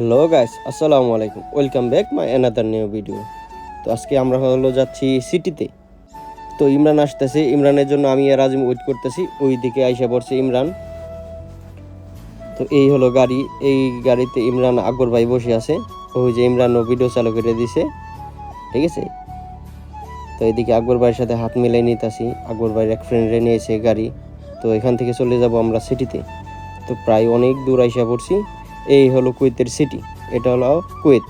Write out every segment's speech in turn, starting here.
Hello guys আসসালামু আলাইকুম welcome back my another new video তো আজকে আমরা হলো যাচ্ছি সিটিতে তো ইমরান আসতেছে। ইমরানের জন্য আমি আর আজিম ওয়েট করতেছি। ওই দিকে আইসা পড়ছে ইমরান। তো এই হলো গাড়ি। এই গাড়িতে ইমরান আকবর ভাই বসে আছে। ওই যে ইমরান ও ভিডিও চালু করে দিছে। ঠিক আছে? তো এদিকে আকবর ভাইয়ের সাথে হাত মিলাই নিতেছি। আকবর ভাইয়ের এক ফ্রেন্ডে নিয়েছে গাড়ি। তো এখান থেকে চলে যাব আমরা সিটিতে তো প্রায় অনেক দূর আইসা পড়ছি। এই হলো কুয়েতের সিটি এটা হলো কুয়েত।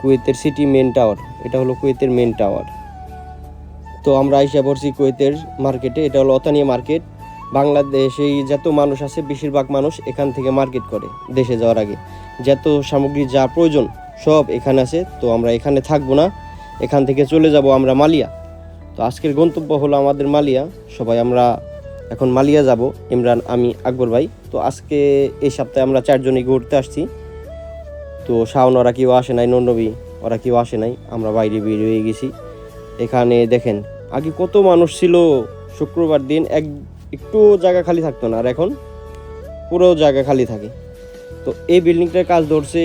কুয়েতের সিটি মেন টাওয়ার এটা হলো কুয়েতের মেন টাওয়ার তো আমরা আইসা পড়ছি কুয়েতের মার্কেটে এটা হলো অতানিয়া মার্কেট বাংলাদেশে যত মানুষ আছে, বেশিরভাগ মানুষ এখান থেকে মার্কেট করে, দেশে যাওয়ার আগে। যত সামগ্রী যা প্রয়োজন, সব এখানে আছে, তো আমরা এখানে থাকব না। এখান থেকে চলে যাব আমরা মালিয়া। তো আজকের গন্তব্য হলো আমাদের মালিয়া। সবাই আমরা এখন মালিয়া যাব ইমরান আমি আকবর ভাই। তো আজকে এই সপ্তাহে আমরা চারজনই ঘুরতে আসছি। তো শাওন ওরা কেউ আসে নাই নন্নবী ওরা কেউ আসে নাই আমরা বাইরে বের হয়ে গেছি। এখানে দেখেন আগে কত মানুষ ছিল শুক্রবার দিন এক একটু জায়গা খালি থাকতো না আর এখন পুরো জায়গা খালি থাকে। তো এই বিল্ডিংটার কাজ ধরছে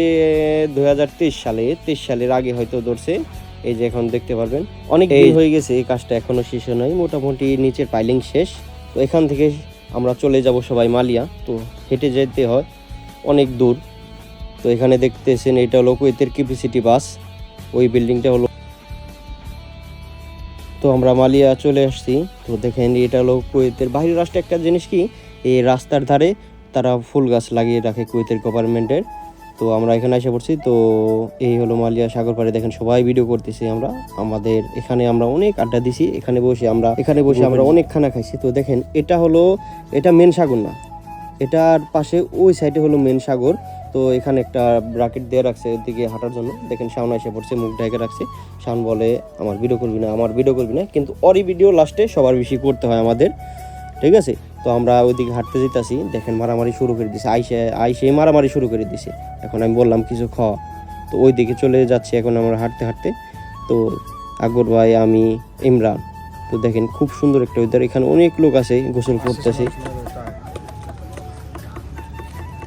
দুই হাজার তেইশ সালে তেইশ সালের আগে হয়তো ধরছে এই যে এখন দেখতে পারবেন। অনেক হয়ে গেছে এই কাজটা এখনও শেষ নয় মোটামুটি নিচের পাইলিং শেষ। তো এখান থেকে আমরা চলে যাব সবাই মালিয়া। তো হেঁটে যেতে হয় অনেক দূর। তো এখানে দেখতেছেন এটা হলো কুয়েতের ক্যাপাসিটি বাস। ওই বিল্ডিংটা হলো তো আমরা মালিয়া চলে আসছি। তো দেখেন এটা হলো কুয়েতের বাইরের রাষ্ট্রে একটা জিনিস কি? এই রাস্তার ধারে তারা ফুল গাছ লাগিয়ে রাখে কুয়েতের গভর্নমেন্টের তো আমরা এখানে এসে পড়ছি। তো এই হলো মালিয়া সাগর পাড়ে দেখেন সবাই ভিডিও করতেছি আমরা। আমাদের এখানে আমরা অনেক আড্ডা দিছি। এখানে বসে আমরা এখানে বসে আমরা অনেক খানা খাইছি। তো দেখেন এটা হলো এটা মেন সাগর না। এটার পাশে ওই সাইডে হলো মেন সাগর। তো এখানে একটা ব্রাকেট দিয়ে রাখছে ওদিকে হাঁটার জন্য। দেখেন শাওন এসে পড়ছে মুখ ঢেকে রাখছে। শাওন বলে আমার ভিডিও করবি না আমার ভিডিও করবি না। কিন্তু অরি ভিডিও লাস্টে সবার বেশি করতে হয় আমাদের। ঠিক আছে? তো আমরা ওইদিকে হাঁটতে যেতেছি দেখেন মারামারি শুরু করে দিছে আইসে আইসে মারামারি শুরু করে দিছে এখন আমি বললাম কিছু খাওয়া তো ওই দিকে চলে যাচ্ছি এখন আমরা হাঁটতে হাঁটতে তো আকবর ভাই আমি ইমরান তো দেখেন খুব সুন্দর একটা ওয়েদার এখানে অনেক লোক আছে গোসল করতেছে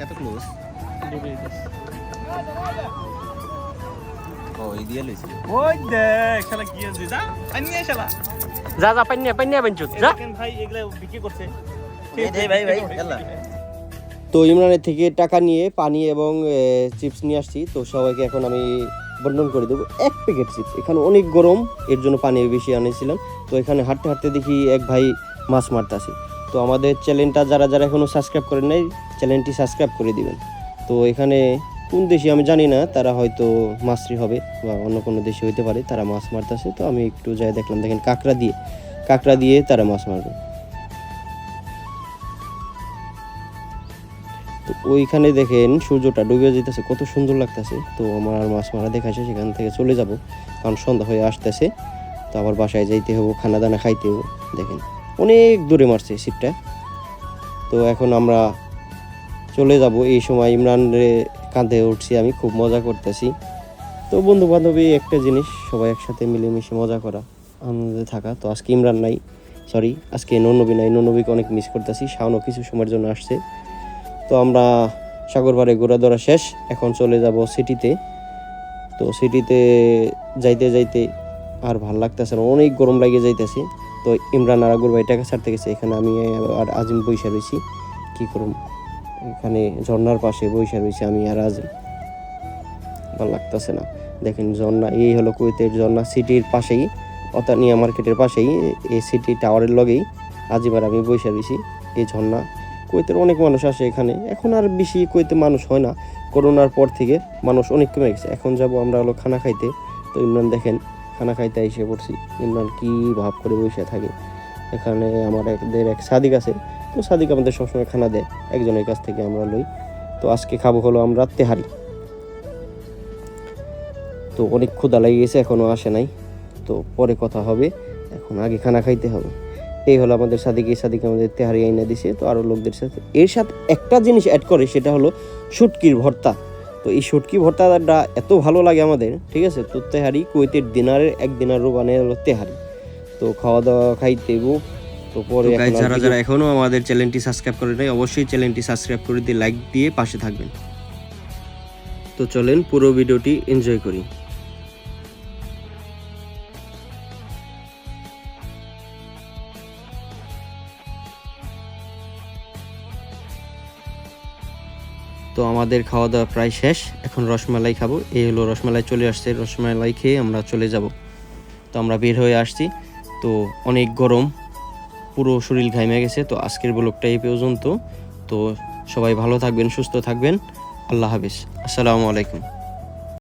এত ক্লোজ ও এই দিয়ে লইছি ওই দেখ শালা কি আছে যা যা যা পাইনিয়া পাইনিয়া যা ভাই এগুলা বিক্রি করছে তো ইমরানের থেকে টাকা নিয়ে পানি এবং চিপস নিয়ে আসছি। তো সবাইকে এখন আমি বন্টন করে দেবো। এক প্যাকেট চিপস। এখানে অনেক গরম, এর জন্য পানি বেশি আনিয়েছিলাম তো এখানে হাঁটতে হাঁটতে দেখি এক ভাই মাছ মারতেছে। তো আমাদের চ্যানেলটা যারা যারা এখনও সাবস্ক্রাইব করেন নাই, চ্যানেলটি সাবস্ক্রাইব করে দিবেন। তো এখানে কোন দেশে আমি জানি না, তারা হয়তো মাছরি হবে বা অন্য কোনো দেশে হইতে পারে, তারা মাছ মারতেছে। তো আমি একটু যাই দেখলাম, দেখেন কাঁকড়া দিয়ে কাঁকড়া দিয়ে তারা মাছ মারবে। ওইখানে দেখেন সূর্যটা ডুবে যেতেছে, কত সুন্দর লাগতেছে। তো আমার আর মাছ মারা দেখাচ্ছে সেখান থেকে চলে যাব, কারণ সন্ধ্যা হয়ে আসতেছে। তো আবার বাসায় যাইতে হব, খানা দানা খাইতে হব, দেখেন। অনেক দূরে মারছে সিটটা তো এখন আমরা চলে যাব। এই সময় ইমরানরে কাঁধে উঠছি আমি, খুব মজা করতেছি। তো বন্ধু বান্ধবী একটা জিনিস, সবাই একসাথে মিলেমিশে মজা করা আনন্দে থাকা। তো আজকে ইমরান নাই সরি আজকে ননবী নাই, ননবীকে অনেক মিস করতেছি। শাওনও কিছু সময়ের জন্য আসছে। তো আমরা সাগরপাড়ে ঘোরা ধরা শেষ, এখন চলে যাব সিটিতে। তো সিটিতে যাইতে যাইতে আর ভালো লাগতেছে না, অনেক গরম লাগে যাইতেছে। তো ইমরান আর আগুর ভাই টাকা ছাড়তে গেছে, এখানে আমি আর আজিম বৈশা রয়েছি কী করুম? এখানে ঝর্ণার পাশে বৈশা রয়েছি আমি আর আজিম। ভালো লাগতেছে না। দেখেন ঝর্ণা, এই হলো কুয়েতের ঝর্ণা, সিটির পাশেই, অতানিয়া মার্কেটের পাশেই, এই সিটি টাওয়ারের লগেই আজিম আর আমি বৈশা রয়েছি এই ঝর্ণা কুয়েতের অনেক মানুষ আসে এখানে। এখন আর বেশি কুয়েতে মানুষ হয় না। করোনার পর থেকে মানুষ অনেক কমে গেছে। এখন যাব আমরা হলো খানা খাইতে। তো ইমরান দেখেন, খানা খাইতে এসে পড়ছি। ইমরান কি ভাব করে বসে থাকে। এখানে আমার একদের এক সাদিক আছে। তো সাদিক আমাদের সবসময় খানা দেয়। একজনের কাছ থেকে আমরা লই। তো আজকে খাব হলো আমরা তেহারি। তো অনেক ক্ষুদা লেগে গেছে এখনও আসে নাই। তো পরে কথা হবে। এখন আগে খানা খাইতে হবে। এই হলো আমাদের সাদিক সাদিক আমাদের তেহারি আইনা দিছে। তো আরও লোকদের সাথে এর সাথে একটা জিনিস অ্যাড করে সেটা হলো শুটকির ভর্তা। তো এই শুটকি ভর্তাটা এত ভালো লাগে আমাদের ঠিক আছে? তো তেহারি কুয়েতের দিনারের এক দিনার মানে হলো তেহারি। তো খাওয়া দাওয়া খাইতে হইবো। তো পরে যারা যারা এখনও আমাদের চ্যানেলটি সাবস্ক্রাইব করে নাই অবশ্যই চ্যানেলটি সাবস্ক্রাইব করে দিয়ে লাইক দিয়ে পাশে থাকবেন। তো চলেন পুরো ভিডিওটি এনজয় করি। তো আমাদের খাওয়া দাওয়া প্রায় শেষ। এখন রসমালাই খাব। এই হলো রসমালাই চলে আসছে। রসমালাই খেয়ে আমরা চলে যাব। তো আমরা বের হয়ে আসছি। তো অনেক গরম। পুরো শরীর ঘাইমে গেছে। তো আজকের ব্লকটা এই পর্যন্ত। তো সবাই ভালো থাকবেন, সুস্থ থাকবেন। আল্লাহ হাফিজ। আসসালামু আলাইকুম।